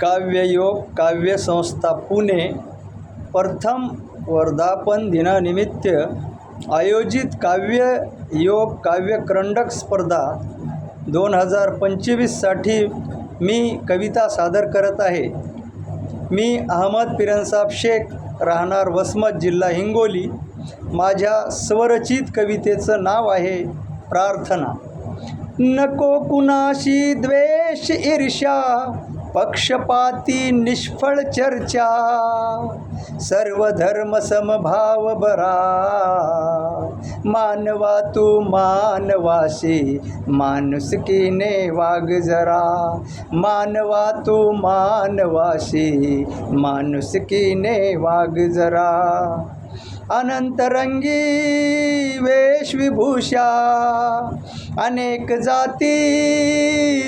काव्ययोग काव्यसंस्था पुणे प्रथम वर्धापन दिनानिमित्त आयोजित काव्य योग काव्यक्रंडक स्पर्धा दोन हजार पंचवीससाठी मी कविता सादर करत आहे. मी अहमद पिरनसाब शेख राहणार वसमत जिल्हा हिंगोली. माझ्या स्वरचित कवितेचं नाव आहे प्रार्थना. नको कुणाशी द्वेष ईर्ष्या पक्षपाती निष्फळ चर्चा सर्व धर्म समभाव बरा मानवा तू मानवाशी माणुसकीने वाग जरा. मानवा तू मानवाशी माणुसकीने वाग जरा. अनंतरंगी वेशविभूषा अनेक जाती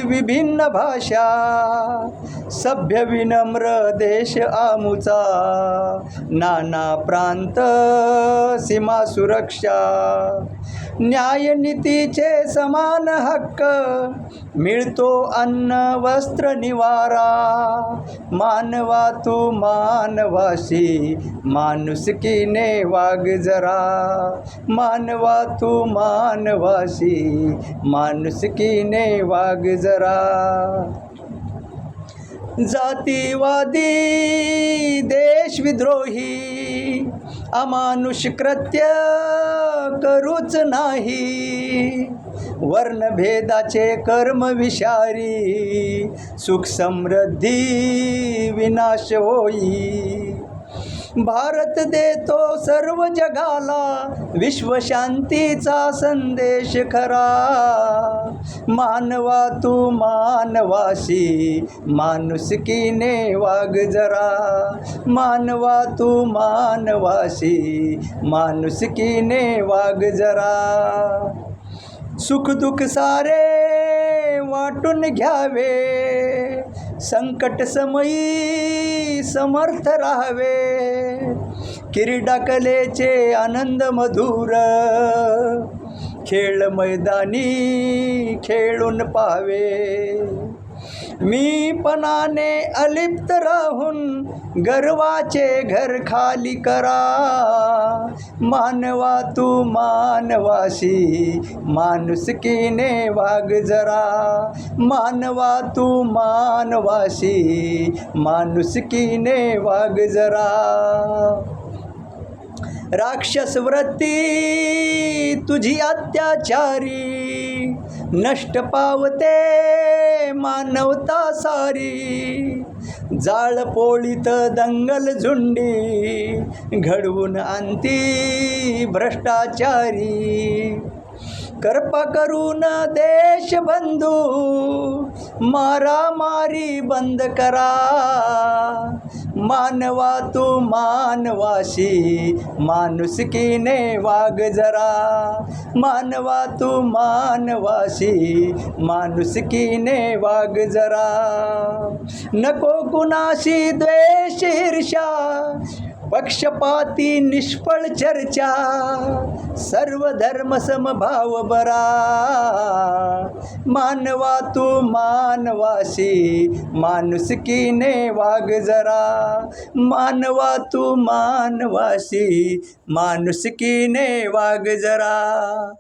विभिन्न भाषा सभ्य विनम्र देश आमुचा. नाना प्रांत सीमा सुरक्षा. न्यायनीतीचे समान हक्क मिळतो अन्न वस्त्र निवारा. मानवा तू मानवाशी माणुसकीने वाग जरा. मानवा तू मानवाशी माणुसकीने वाग जरा. जातीवादी देशविद्रोही अमानुष कृत्य करूच नाही. वर्णभेदाचे कर्म विषारी सुख समृद्धी विनाश होई. भारत देतो सर्व जगाला विश्वशांतीचा संदेश खरा. मानवा तू मानवाशी माणुसकीने वाग जरा. मानवा तू मानवाशी माणुसकीने वाग जरा. सुखदुःख सारे वाटून घ्यावे. संकट समयी समर्थ राहावे. क्रीडा कलेचे आनंद मधुर. खेळ मैदानी खेळून पाहावे. मीपणाने अलिप्त राहून गर्वाचे घर खाली करा. मानवा तू मानवाशी माणुसकीने वाग जरा. मानवा तू मानवाशी माणुसकीने वाग जरा. राक्षस वृत्ती तुझी अत्याचारी नष्ट पावते मानवता सारी. जाळ पोळीत दंगल झुंडी घडवून आणती भ्रष्टाचारी. कर्प करून देशबंधू मारामारी बंद करा. मानवा तू मानवाशी माणुसकीने वाग जरा. मानवा तू मानवाशी माणुसकीने वाग जरा. नको कुणाशी द्वेष ईर्षा पक्षपाती निष्फळ चर्चा सर्व धर्म समभाव बरा. मानवा तू मानवाशी माणुसकीने वाग जरा. मानवा तू मानवाशी माणुसकीने वाग जरा.